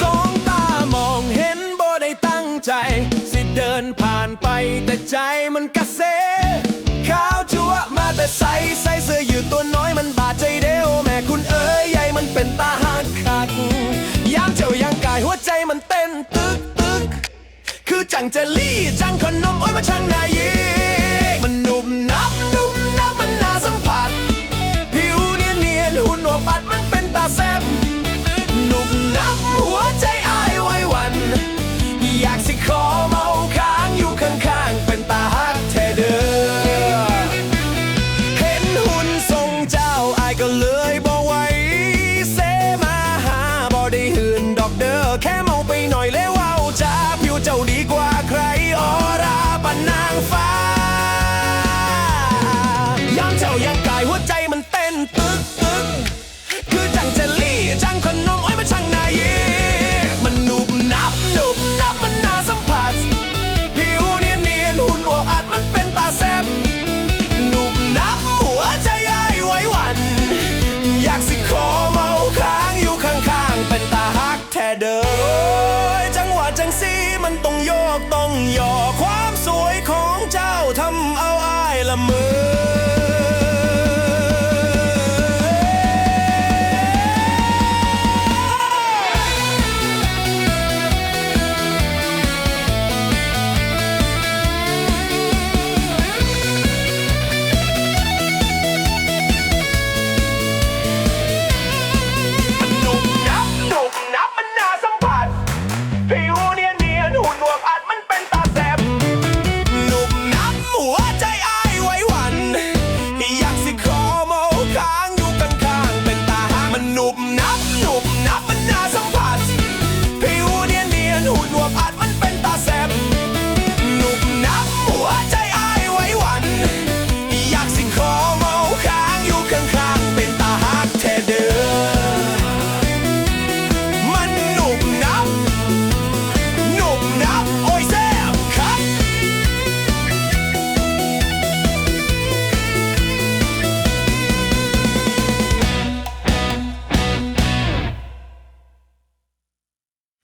สองตามองเห็นบ่ได้ตั้งใจสิเดินผ่านไปแต่ใจมันกระเซขา แต่ใสใส่เสื้อยืดตัวน้อยมันบาดใจเดียวแม่คุณเอ๋ยใหญ่มันเป็นตาหักคักยามเจ้ายังกายหัวใจมันเต้นตึกตึกคือจังเจลี่จังขนมโอ้ยมาช่างนายีมันนุ่มนับนุ่มนับมันน่าสัมผัสผิวเนียนเนียนหุ่นหัวปัดมันเป็นตาแซ มันต้องโยกต้องหย่อความสวยของเจ้าทำเอาอายละเมอ not, but now